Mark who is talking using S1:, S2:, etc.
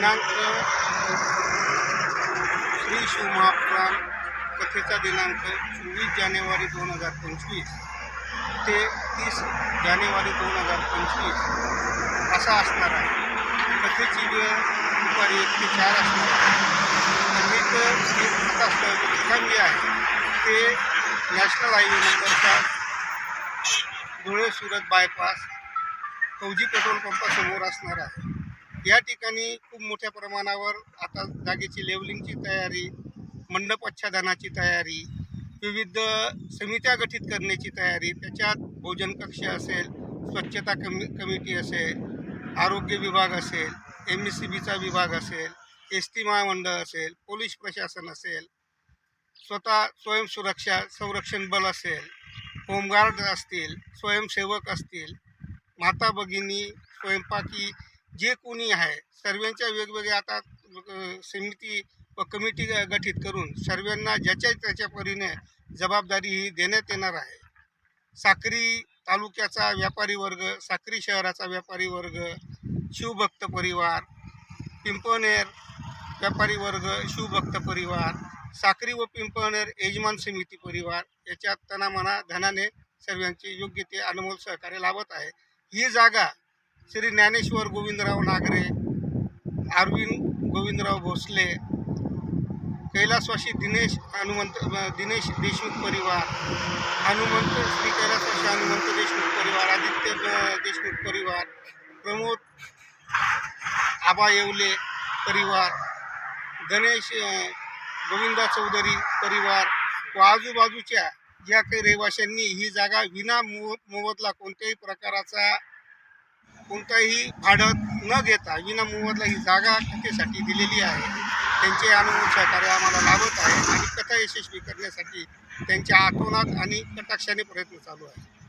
S1: दिनांक श्री शिवमहापुराण कथेचा दिनांक चोवीस जानेवारी दोन हजार पंचवीस ते तीस जानेवारी दोन हजार पंचवीस असा असणार आहे. कथेची वेळ दुपारी एक ते चार असणार आहे. कथेत जे कथा आहे. ते नॅशनल हायवे नंबर चार धुळे सुरत बायपास फौजी पेट्रोल पंपासमोर असणार आहे. या ठिकाणी खूप मोठ्या प्रमाणावर आता जागेची लेवलिंगची तयारी मंडप आच्छादनाची तयारी विविध समित्या गठीत करण्याची तयारी त्याच्यात भोजन कक्ष असेल स्वच्छता कमी कमिटी असेल आरोग्य विभाग असेल एम एस सी बीचा विभाग असेल एस टी महामंडळ असेल पोलीस प्रशासन असेल स्वतः स्वयंसुरक्षा संरक्षण बल असेल होमगार्ड असतील स्वयंसेवक असतील माता भगिनी स्वयंपाकी जे कोणी आहे सर्वांच्या वेगवेगळ्या आता समिती व कमिटी ग- गठीत करून सर्वांना ज्याच्या त्याच्या परीने जबाबदारी ही देण्यात येणार आहे. साक्री तालुक्याचा व्यापारी वर्ग साक्री शहराचा व्यापारी वर्ग शिवभक्त परिवार पिंपळनेर व्यापारी वर्ग शिवभक्त परिवार साक्री व पिंपळनेर यजमान समिती परिवार याच्यात तनामना धनाने सर्वांचे योग्य ते अनमोल सहकार्य लाभत आहे. ही जागा श्री ज्ञानेश्वर गोविंदराव नागरे अरविंद गोविंदराव भोसले कैलासवासी दिनेश हनुमंत दिनेश देशमुख परिवार हनुमंत श्री कैलासवासी हनुमंत देशमुख परिवार आदित्य देशमुख परिवार प्रमोद आबा येवले परिवार गणेश गोविंदा चौधरी परिवार व आजूबाजूच्या ज्या काही रहिवाशांनी ही जागा विना मो मोबदला कोणत्याही प्रकाराचा कोणताही भाडं न घेता विनामोबदला ही जागा कथेसाठी दिलेली आहे. त्यांचे अनुभव सहकार्य आम्हाला लाभत आहे आणि कथा यशस्वी करण्यासाठी त्यांच्या आतोनात आणि कटाक्षाने प्रयत्न चालू आहे.